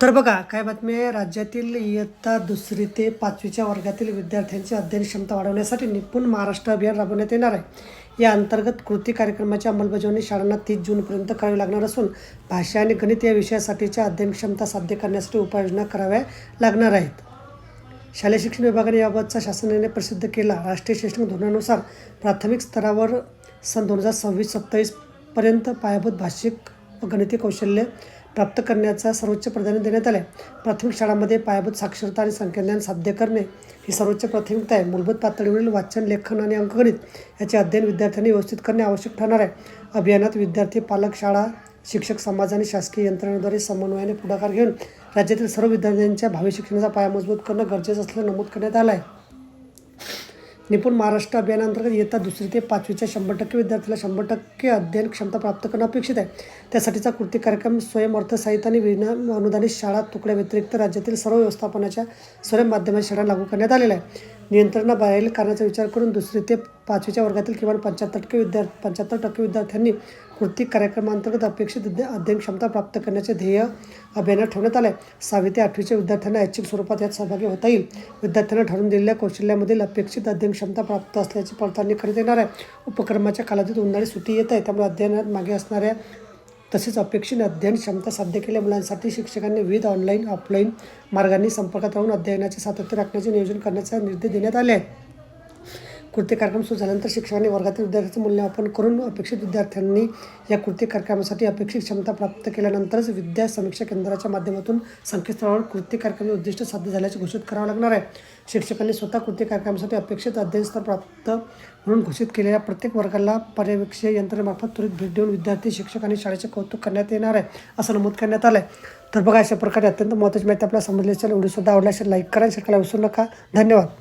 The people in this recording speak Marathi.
तर बघा काय बातमी आहे? राज्यातील इयत्ता दुसरी ते पाचवीच्या वर्गातील विद्यार्थ्यांची अध्ययन क्षमता वाढवण्यासाठी निपुण महाराष्ट्र अभियान राबवण्यात येणार आहे. या अंतर्गत कृती कार्यक्रमाची अंमलबजावणी शाळांना तीस जूनपर्यंत करावी लागणार असून भाषा आणि गणित या विषयासाठीच्या अध्ययन क्षमता साध्य करण्यासाठी उपाययोजना कराव्या लागणार आहेत. शालेय शिक्षण विभागाने याबाबतचा शासनाने प्रसिद्ध केला राष्ट्रीय शैक्षणिक धोरणानुसार प्राथमिक स्तरावर सन दोन हजार सव्वीस सत्तावीसपर्यंत पायाभूत भाषिक व गणिती कौशल्य प्राप्त करण्याचा सर्वोच्च प्राधान्य देण्यात आले प्राथमिक शाळांमध्ये पायाभूत साक्षरता आणि संख्याज्ञान साध्य करणे ही सर्वोच्च प्राथमिकता आहे. मूलभूत पातळीवरील वाचन लेखन आणि अंकगणित याचे अध्ययन विद्यार्थ्यांनी व्यवस्थित करणे आवश्यक ठरणार आहे. अभियानात विद्यार्थी पालक शाळा शिक्षक समाज आणि शासकीय यंत्रणेद्वारे समन्वयाने पुढाकार घेऊन राज्यातील सर्व विद्यार्थ्यांच्या भावी शिक्षणाचा पाया मजबूत करणं गरजेचं असल्याचं नमूद करण्यात आलं आहे निपुण महाराष्ट्र अभियानांतर्गत इयत्ता दुसरी ते पाचवीच्या शंभर टक्के विद्यार्थ्याला शंभर टक्के अध्ययन क्षमता प्राप्त करणं अपेक्षित आहे. त्यासाठीचा कृती कार्यक्रम स्वयं अर्थसाहित्य आणि विना अनुदानित शाळा तुकड्या व्यतिरिक्त राज्यातील सर्व व्यवस्थापनाच्या स्वयं माध्यमाच्या शाळा लागू करण्यात आलेल्या आहे नियंत्रणाबाहेरील कारणाचा विचार करून दुसरी ते पाचवीच्या वर्गातील किमान पंच्याहत्तर टक्के विद्यार्थी पंच्याहत्तर टक्के विद्यार्थ्यांनी कृती कार्यक्रमांतर्गत अपेक्षित अध्ययन क्षमता प्राप्त करण्याचे ध्येय अभियानात ठेवण्यात आले आहे सहावी ते आठवीच्या विद्यार्थ्यांना ऐच्छिक स्वरूपात यात सहभागी होता येईल. विद्यार्थ्यांना ठरवून दिलेल्या कौशल्यामधील अपेक्षित अध्ययन क्षमता प्राप्त असल्याची पडताळणी करण्यात येणार आहे. उपक्रमाच्या कालावधीत उन्हाळी सुट्टी येत आहे त्यामुळे अध्ययनात मागे असणाऱ्या तसेच अपेक्षित अध्ययन क्षमता साध्य केलेल्या मुलांसाठी शिक्षकांनी विविध ऑनलाईन ऑफलाईन मार्गांनी संपर्कात राहून अध्ययनाचे सातत्य राखण्याचे नियोजन करण्याचा निर्देश देण्यात आले आहेत. कृती कार्यक्रम सुरू झाल्यानंतर शिक्षकांनी वर्गातील विद्यार्थ्यांचे मूल्यमापन करून अपेक्षित विद्यार्थ्यांनी या कृती कार्यक्रमासाठी अपेक्षित क्षमता प्राप्त केल्यानंतरच विद्या समीक्षा केंद्राच्या माध्यमातून संकेतस्थळावर कृती कार्यक्रमाचे उद्दिष्ट साध्य झाल्याचे घोषित करावं लागणार आहे. शिक्षकांनी स्वतः कृती कार्यक्रमासाठी अपेक्षित अध्ययनस्तर प्राप्त म्हणून घोषित केलेल्या प्रत्येक वर्गाला पर्यवेक्षीय यंत्रणेमार्फत त्वरित भेट देऊन विद्यार्थी शिक्षक आणि शाळेचे कौतुक करण्यात येणार आहे असं नमूद करण्यात आलं आहे तर बघा अशा प्रकारे अत्यंत महत्त्वाची माहिती आपल्याला समजली असेल व्हिडिओ सुद्धा आवडला असेल लाईक करा शेअर करायला विसरू नका. धन्यवाद.